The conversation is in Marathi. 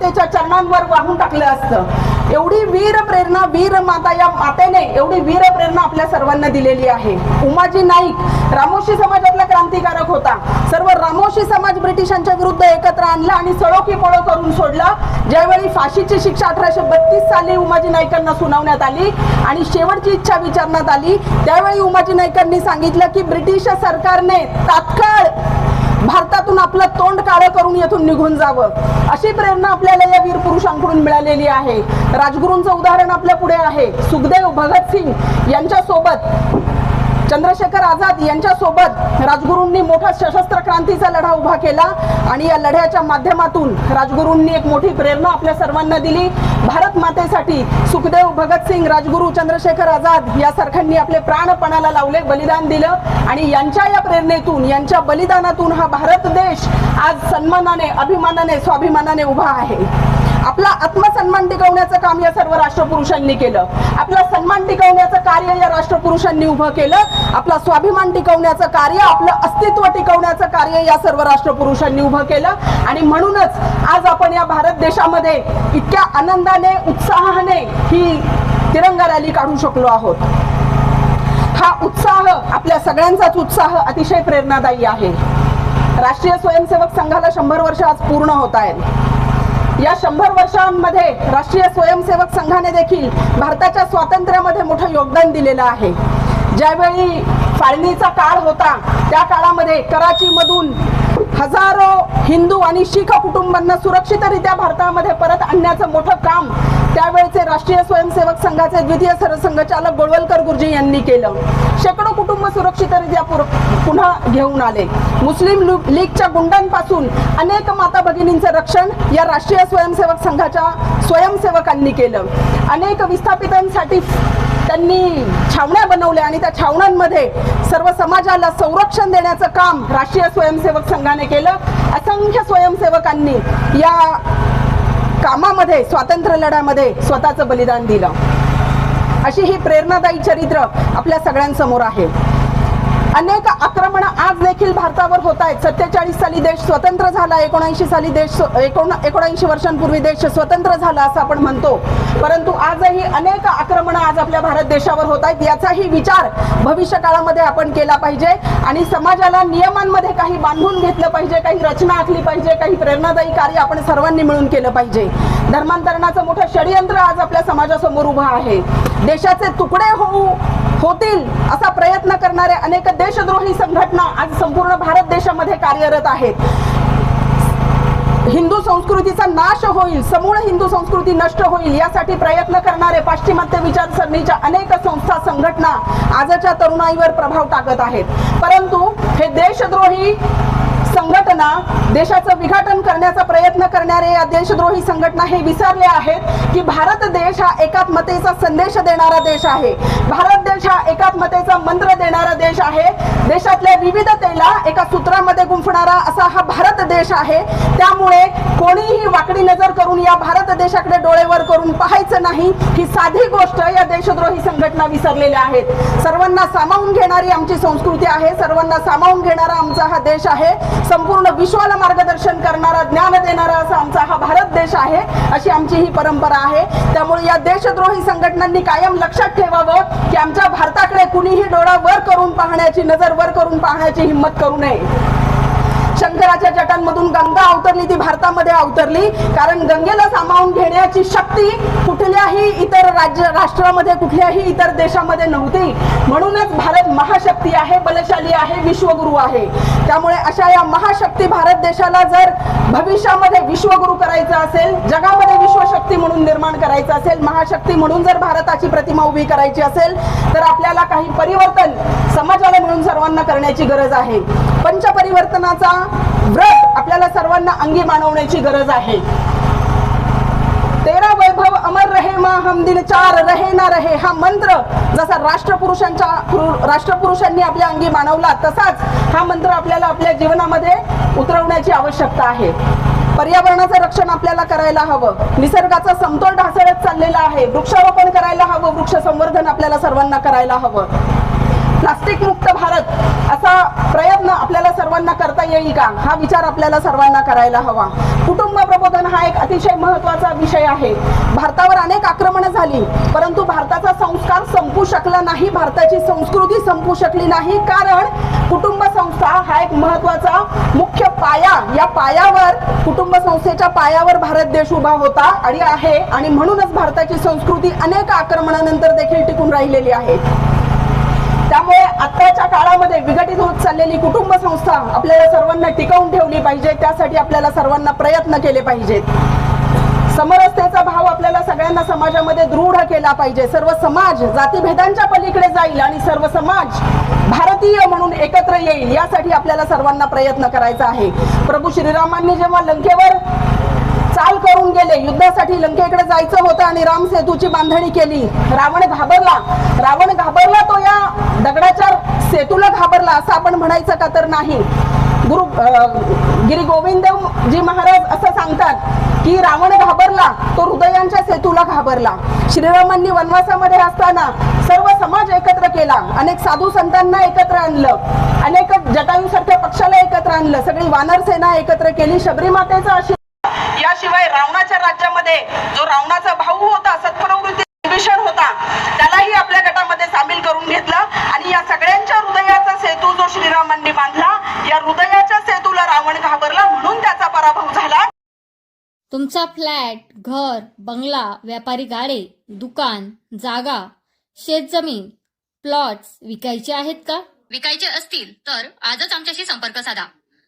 मातेच्या चरणांवर वाहून टाकलं असतं. एवढी वीर प्रेरणा वीर माता या मातेने एवढी वीर प्रेरणा आपल्या सर्वांना दिलेली आहे. उमाजी नाईक रामोशी समाजातला क्रांतिकारक होता. सर्व रामोशी समाज ब्रिटिशांच्या विरुद्ध एकत्र आणला आणि सळोकी पळो करून सोडला. ज्यावेळी फाशीची शिक्षा अठराशे बत्तीस साली उमाजी नाईकांना सुनावण्यात आली आणि शेवटची इच्छा विचारण्यात आली त्यावेळी उमाजी नाईकांनी सांगितलं की ब्रिटिश सरकारने तात्काळ भारतातून आपलं तोंड काळं करून येथून निघून जावं. अशी प्रेरणा आपल्याला या वीर पुरुषांकडून मिळालेली आहे. राजगुरूंचं उदाहरण आपल्या पुढे आहे. सुखदेव भगतसिंग यांच्या सोबत चंद्रशेखर आझाद यांच्या सोबत राजगुरूंनी मोठा सशस्त्र क्रांतीचा लढा उभा केला आणि या लढ्याच्या माध्यमातून राजगुरूंनी एक मोठी प्रेरणा आपल्या सर्वांना दिली. भारत मातेसाठी सुखदेव भगतसिंग राजगुरू चंद्रशेखर आझाद यासारख्यांनी आपले प्राणपणाला लावले बलिदान दिलं आणि यांच्या या प्रेरणेतून यांच्या बलिदानातून हा भारत देश आज सन्मानाने अभिमानाने स्वाभिमानाने उभा आहे. आपला आत्मसन्मान टिकवण्याचं काम या सर्व राष्ट्रपुरुषांनी केलं. आपला सन्मान टिकवण्याचं कार्य या पुरुषांनी उभं केलं. आपला स्वाभिमान टिकवण्याचं कार्य आपलं अस्तित्व टिकवण्याचं कार्य या सर्व राष्ट्रपुरुषांनी उभं केलं. आणि म्हणूनच आज आपण या भारत देशामध्ये इतक्या आनंदाने उत्साहाने ही तिरंगा रॅली काढू शकलो आहोत. हा उत्साह आपल्या सगळ्यांचाच उत्साह अतिशय प्रेरणादायी आहे. राष्ट्रीय स्वयंसेवक संघाला शंभर वर्ष आज पूर्ण होत आहेत. या शंभर वर्षांमध्ये राष्ट्रीय स्वयंसेवक संघाने देखील भारताच्या स्वातंत्र्यामध्ये मोठं योगदान दिलेलं आहे. ज्यावेळी फाळणीचा काळ होता त्या काळामध्ये कराचीमधून हजारो हिंदू आणि शीख कुटुंबांना सुरक्षितरित्या भारतामध्ये परत आणण्याचं मोठं काम त्यावेळेचे राष्ट्रीय स्वयंसेवक संघाचे द्वितीय सरसंघचालक गोळवलकर गुरुजी यांनी केलं. शेकडो कुटुंब सुरक्षितरित्या पुन्हा घेऊन आले. मुस्लिम लीगच्या गुंडांपासून अनेक माता भगिनींचं रक्षण या राष्ट्रीय स्वयंसेवक संघाच्या स्वयंसेवकांनी केलं. अनेक विस्थापितांसाठी त्यांनी छावण्या बनवल्या आणि त्या छावण्यांमध्ये सर्व समाजाला संरक्षण देण्याचं काम राष्ट्रीय स्वयंसेवक संघाने केलं. असंख्य स्वयंसेवकांनी या कामामध्ये स्वातंत्र्य लढ्यामध्ये स्वतःचं बलिदान दिलं. अशी ही प्रेरणादायी चरित्र आपल्या सगळ्यांसमोर आहे. अनेक आक्रमण आज देखील भारतावर होत आहेत. सत्तेचाळीस साली देश स्वतंत्र झाला एकोणऐंशी साली देश एकोण एकोणऐंशी वर्षांपूर्वी देश स्वतंत्र झाला असं आपण म्हणतो. परंतु आजही अनेक आक्रमणं आज आपल्या भारत देशावर होत आहेत. याचाही विचार भविष्य काळामध्ये आपण केला पाहिजे आणि समाजाला नियमांमध्ये काही बांधून घेतलं पाहिजे काही रचना आखली पाहिजे काही प्रेरणादायी कार्य आपण सर्वांनी मिळून केलं पाहिजे. धर्मांतरणाचं मोठं षडयंत्र आज आपल्या समाजासमोर उभं आहे. देशाचे तुकडे होऊ होतील असा प्रयत्न करणाऱ्या अनेक देशद्रोही संघटना आज संपूर्ण भारत देशामध्ये कार्यरत आहेत. हिंदू संस्कृतीचा नाश होईल समूळ हिंदू संस्कृती नष्ट होईल यासाठी प्रयत्न करणारे पाश्चिमात्य विचारसरणीच्या अनेक संस्था संघटना आजच्या तरुणाईवर प्रभाव टाकत आहेत. परंतु हे देशद्रोही संघटना देशाचं विघटन करण्याचा प्रयत्न करणारे या देशद्रोही संघटना हे विसरले आहेत की भारत देश हा एकात्मतेचा संदेश देणारा देश आहे. भारत देश हा एकात्मतेचा मंत्र देणारा देश आहे. देशातल्या विविधतेला एका सूत्रामध्ये गुंफणारा असा हा भारत देश आहे. त्यामुळे कोणीही वाकडी नजर करून या भारत देशाकडे डोळेवर करून पाहायचं नाही. ही साधी गोष्ट या देशद्रोही संघटना विसरलेल्या आहेत. सर्वांना सामावून घेणारी आमची संस्कृती आहे. सर्वांना सामावून घेणारा आमचा हा देश आहे. संपूर्ण विश्वाला मार्गदर्शन करणारा ज्ञान देणारा असा आमचा हा भारत देश आहे अशी आमची ही परंपरा आहे. त्यामुळे या देशद्रोही संघटनांनी कायम लक्षात ठेवावं की आमच्या भारताकडे कुणीही डोळा वर करून पाहण्याची नजर वर करून पाहण्याची हिंमत करू नये. शंकराच्या जटांमधून गंगा अवतरली ती भारतामध्ये अवतरली. कारण गंगेला सामावून घेण्याची शक्ती कुठल्याही इतर राज्य राष्ट्रामध्ये कुठल्याही इतर देशामध्ये नव्हती. म्हणूनच भारत महाशक्ती आहे बलशाली आहे विश्वगुरु आहे. त्यामुळे अशा या महाशक्ती भारत देशाला जर भविष्यामध्ये विश्वगुरु करायचं असेल जगामध्ये विश्वशक्ती म्हणून निर्माण करायचं असेल महाशक्ती म्हणून जर भारताची प्रतिमा उभी करायची असेल तर आपल्याला काही परिवर्तन समाजाला मिळून सर्वांना करण्याची गरज आहे. पंचपरिवर्तनाचा व्रत आपल्याला सर्वांना अंगी मानवण्याची गरज आहे. तेरा वैभव अमर रहे मा हम दिन चार रहे ना रहे हा मंत्र जसा राष्ट्रपुरुषांच्या राष्ट्रपुरुषांनी आपल्या अंगी मानवला तसाच हा मंत्र आपल्याला आपल्या जीवनामध्ये उतरवण्याची आवश्यकता आहे. पर्यावरणाचं रक्षण आपल्याला करायला हवं. निसर्गाचा समतोल ढासळत चाललेला आहे. वृक्षारोपण करायला हवं. वृक्ष संवर्धन आपल्याला सर्वांना करायला हवं. प्लास्टिक मुक्त भारत असा प्रयत्न आपल्याला सर्वांना करता येईल का? हा विचार आपल्याला सर्वांना करायला हवा. कुटुंब प्रबोधन हा एक अतिशय महत्त्वाचा विषय आहे. भारतावर अनेक आक्रमणं झाली परंतु भारताचा संस्कार संपू शकला नाही भारताची संस्कृती संपू शकली नाही कारण कुटुंब संस्था हा एक महत्त्वाचा मुख्य पाया. या पायावर कुटुंब संस्थेच्या पायावर भारत देश उभा होता आणि आहे. आणि म्हणूनच भारताची संस्कृती अनेक आक्रमणानंतर देखील टिकून राहिलेली आहे. त्यामुळे आताच्या काळामध्ये विघटित होत चाललेली कुटुंब संस्था आपल्याला सर्वांना टिकवून ठेवली पाहिजे त्यासाठी आपल्याला सर्वांना प्रयत्न केले पाहिजेत. समरसतेचा भाव आपल्याला सगळ्यांना समाजामध्ये दृढ केला पाहिजे. सर्व समाज जातीभेदांच्या पलीकडे जाईल आणि सर्व समाज भारतीय म्हणून एकत्र येईल यासाठी आपल्याला सर्वांना प्रयत्न करायचा आहे. प्रभू श्रीरामांनी जेव्हा लंकेवर चाल करून गेले युद्धासाठी लंकेकडे जायचं होतं आणि राम सेतूची बांधणी केली. रावण घाबरला. रावण घाबरला तो या दगडाच्या सेतूला घाबरला असं आपण म्हणायचं का तर नाही. गुरु गिरी गोविंद जी महाराज असं सांगतात की रावण घाबरला तो हृदयांच्या सेतूला घाबरला. श्रीरामांनी वनवासामध्ये असताना सर्व समाज एकत्र केला. अनेक साधू संतांना एकत्र आणलं. अनेक जटायू सारख्या पक्षाला एकत्र आणलं. सगळी वानर सेना एकत्र केली. शबरी मातेचा आशीर्वाद. याशिवाय रावण राज्यामध्ये जो रावणाचा भाऊ होता सत्प्रवृत्ती विभीषण होता त्यालाही आपल्या गटामध्ये सामील करून घेतलं आणि या सगळ्यांच्या हृदयाचा सेतू जो श्रीरामांनी बांधला या हृदयाच्या सेतूला रावण घाबरला म्हणून त्याचा पराभव झाला. तुमचा फ्लॅट घर बंगला व्यापारी गाडे दुकान जागा शेतजमीन प्लॉट्स विकायचे आहेत का? विकायचे असतील तर आजच आमच्याशी संपर्क साधा.